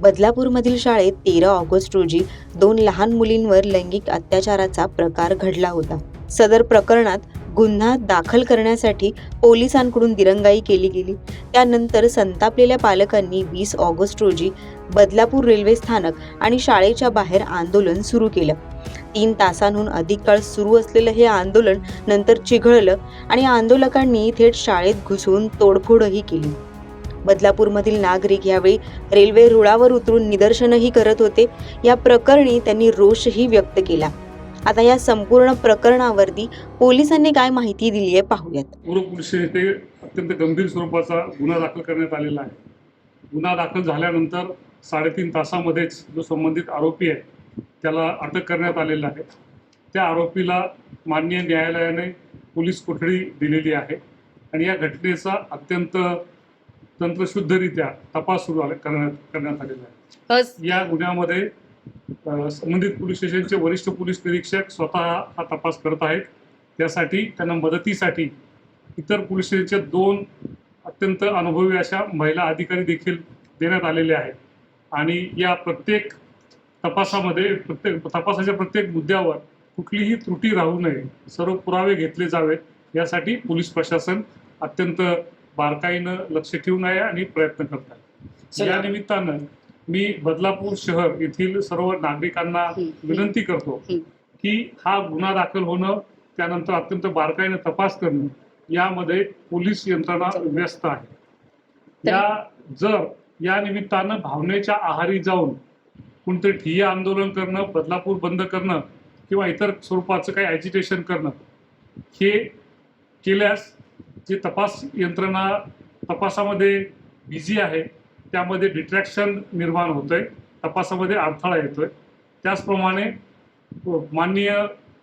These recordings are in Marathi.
बदलापूरमधील शाळेत तेरा ऑगस्ट रोजी दोन लहान मुलींवर लैंगिक अत्याचाराचा प्रकार घडला होता. सदर प्रकरणात गुन्हा दाखल करण्यासाठी पोलिसांकडून दिरंगाई केली गेली. त्यानंतर संतापलेल्या पालकांनी वीस ऑगस्ट रोजी बदलापूर रेल्वे स्थानक आणि शाळेच्या बाहेर आंदोलन सुरू केलं. तीन तासांहून अधिक काळ सुरू असलेलं हे आंदोलन नंतर चिघळलं आणि आंदोलकांनी थेट शाळेत घुसून तोडफोडही केली. बदलापूरमधील नागरिक यावेळी रेल्वे रुळावर उतरून निदर्शनही करत होते. या प्रकरणी त्यांनी रोषही व्यक्त केला. आता या संपूर्ण प्रकरणावरती पोलिसांनी काय माहिती दिली आहे पाहूयात. येथे अत्यंत गंभीर स्वरूपाचा गुन्हा दाखल करण्यात आलेला आहे. गुन्हा दाखल झाल्यानंतर साडेतीन तासामध्येच जो संबंधित आरोपी आहे त्याला अटक करण्यात आलेला आहे. त्या आरोपीला माननीय न्यायालयाने पोलीस कोठडी दिलेली आहे. आणि या घटनेचा अत्यंत तंत्रशुद्धरित्या तपास सुरू करण्यात करण्यात आलेला आहे या गुन्ह्यामध्ये संबंधित पोलीस स्टेशनचे वरिष्ठ पोलीस निरीक्षक स्वतः हा तपास करत आहेत. त्यासाठी त्यांना मदतीसाठी इतर पोलीस स्टेशनच्या दोन अत्यंत अनुभवी अशा महिला अधिकारी देखील देण्यात आलेले आहेत. आणि या प्रत्येक तपासामध्ये प्रत्येक तपासाच्या प्रत्येक मुद्द्यावर कुठलीही त्रुटी राहू नये. सर्व पुरावे घेतले जावेत. यासाठी पोलीस प्रशासन अत्यंत बारकाईनं लक्ष ठेवून आहे आणि प्रयत्न करत आहे. या निमित्तानं मी बदलापूर शहर येथील सर्व नागरिकांना विनंती करतो. की हा गुन्हा दाखल होणं त्यानंतर अत्यंत बारकाईने तपास करणं यामध्ये पोलीस यंत्रणा व्यस्त आहे. या जर या निमित्तानं भावनेच्या आहारी जाऊन कोणतरी ठिय्या आंदोलन करणं बदलापूर बंद करणं किंवा इतर स्वरूपाचं काही ॲजिटेशन करणं हे केल्यास जे तपास यंत्रणा तपासामध्ये बिझी आहे त्यामध्ये डिट्रॅक्शन निर्माण होतंय तपासामध्ये अडथळा येतो आहे त्याचप्रमाणे माननीय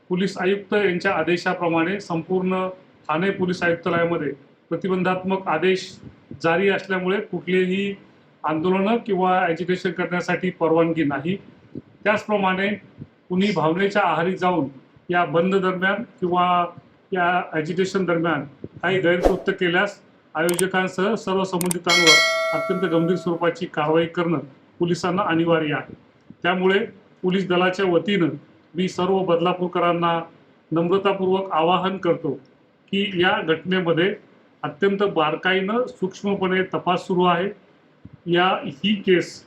पोलीस आयुक्त यांच्या आदेशाप्रमाणे संपूर्ण ठाणे पोलीस आयुक्तालयामध्ये प्रतिबंधात्मक आदेश जारी असल्यामुळे कुठलेही आंदोलनं किंवा ॲज्युकेशन करण्यासाठी परवानगी नाही. त्याचप्रमाणे कुणी भावनेच्या आहारी जाऊन या बंद दरम्यान किंवा या ॲजिटेशन दरम्यान काही गैरकृत्य केल्यास आयोजकांसह सर्व संबंधितांवर अत्यंत गंभीर स्वरूपाची कारवाई करणं पोलिसांना अनिवार्य आहे. त्यामुळे पोलीस दलाच्या वतीनं मी सर्व बदलापूरकरांना नम्रतापूर्वक आवाहन करतो की या घटनेमध्ये अत्यंत बारकाईनं सूक्ष्मपणे तपास सुरू आहे. या ही केस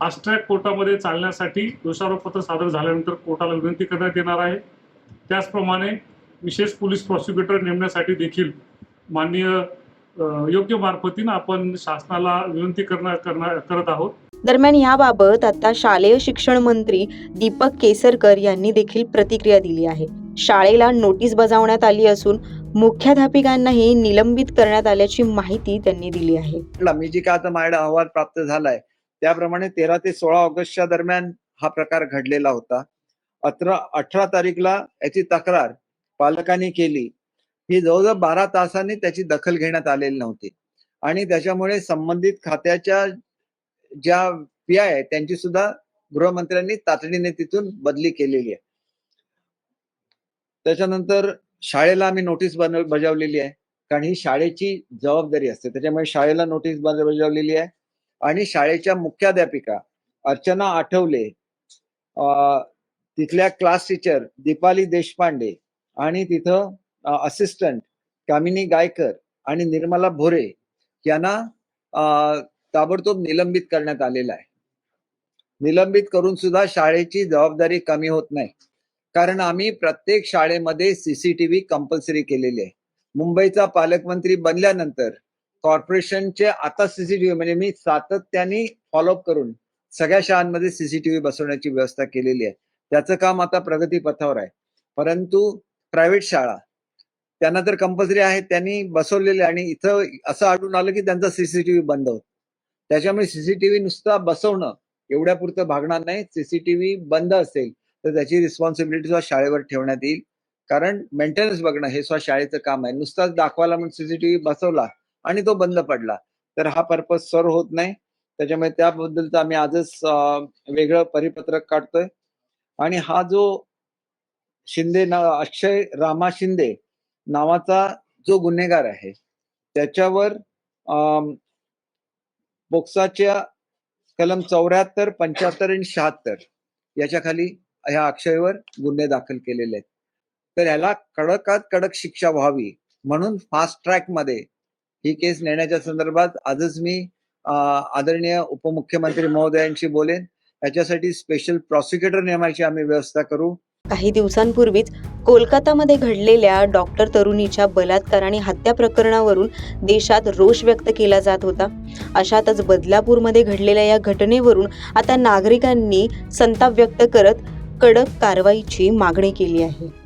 फास्ट्रॅक कोर्टामध्ये चालण्यासाठी दोषारोपपत्र सादर झाल्यानंतर कोर्टाला विनंती करण्यात येणार आहे. त्याचप्रमाणे विशेष पोलीस प्रॉसिक्युटर नेमण्यासाठी देखील माननीय योग्य मार्फतीनं आपण शासनाला विनंती करणार करणार करत आहोत. दरम्यान याबाबत आता शालेय शिक्षण मंत्री दीपक केसरकर यांनी देखील प्रतिक्रिया दिली आहे. शाळेला नोटीस बजावण्यात आली असून मुख्याध्यापिकांनाही निलंबित करण्यात आल्याची माहिती त्यांनी दिली आहे. मी जी काय आता माझ्याकडे अहवाल प्राप्त झालाय त्याप्रमाणे तेरा ते सोळा ऑगस्टच्या दरम्यान हा प्रकार घडलेला होता. अठरा अठरा तारीखला याची तक्रार पालकांनी केली ही जवळजवळ बारा तासांनी त्याची दखल घेण्यात आलेली नव्हती. आणि त्याच्यामुळे संबंधित खात्याच्या ज्या पी आय त्यांची सुद्धा गृहमंत्र्यांनी तातडीने तिथून बदली केलेली आहे. त्याच्यानंतर शाळेला आम्ही नोटीस बन बजावलेली आहे. कारण ही शाळेची जबाबदारी असते. त्याच्यामुळे शाळेला नोटीस बजावलेली आहे. आणि शाळेच्या मुख्याध्यापिका अर्चना आठवले अं, तिथल्या क्लास टीचर दीपाली देशपांडे आणि तिथं असिस्टंट कामिनी गायकर आणि निर्मला भोरे यांना ताबडतोब निलंबित करण्यात आलेलं आहे. निलंबित करून सुद्धा शाळेची जबाबदारी कमी होत नाही. कारण आम्ही प्रत्येक शाळेमध्ये सीसीटीव्ही कंपल्सरी केलेली आहे. मुंबईचा पालकमंत्री बनल्यानंतर कॉर्पोरेशनचे आता सीसीटीव्ही म्हणजे मी सातत्याने फॉलोअप करून सगळ्या शाळांमध्ये सीसीटीव्ही बसवण्याची व्यवस्था केलेली आहे. त्याचं काम आता प्रगतीपथावर आहे. परंतु प्रायव्हेट शाळा. त्यांना तर कंपल्सरी आहे त्यांनी बसवलेले आणि इथं असं आढळून आलं की त्यांचा सीसीटीव्ही बंद होत. त्याच्यामुळे सीसीटीव्ही नुसता बसवणं एवढ्या पुरतं भागणार नाही. सीसीटीव्ही बंद असेल तर त्याची रिस्पॉन्सिबिलिटी सुद्धा शाळेवर ठेवण्यात येईल. कारण मेंटेनन्स बघणं हे सुद्धा शाळेचं काम आहे. नुसताच दाखवायला म्हणून सीसीटीव्ही बसवला आणि तो बंद पडला. तर हा पर्पज सर्व होत नाही. त्याच्यामुळे त्याबद्दलचं आम्ही आजच वेगळं परिपत्रक काढतोय. आणि हा जो शिंदे ना अक्षय रामा शिंदे नावाचा जो गुन्हेगार आहे त्याच्यावर अं, पोक्साच्या कलम चौऱ्याहत्तर पंच्याहत्तर आणि शहात्तर याच्या खाली ह्या अक्षयवर गुन्हे दाखल केलेले आहेत. तर ह्याला कडकात कडक शिक्षा व्हावी म्हणून फास्ट ट्रॅकमध्ये ही केस नेण्याच्या संदर्भात आजच मी आदरणीय उपमुख्यमंत्री महोदयांशी बोलेन. याच्यासाठी स्पेशल प्रॉसिक्युटर नेमायची आम्ही व्यवस्था करू. काही दिवसांपूर्वीच कोलकातामध्ये घडलेल्या डॉक्टर तरुणीच्या बलात्कार आणि हत्या प्रकरणावरून देशात रोष व्यक्त केला जात होता. अशातच बदलापूरमध्ये घडलेल्या या घटनेवरून आता नागरिकांनी संताप व्यक्त करत कडक कारवाईची मागणी केली आहे.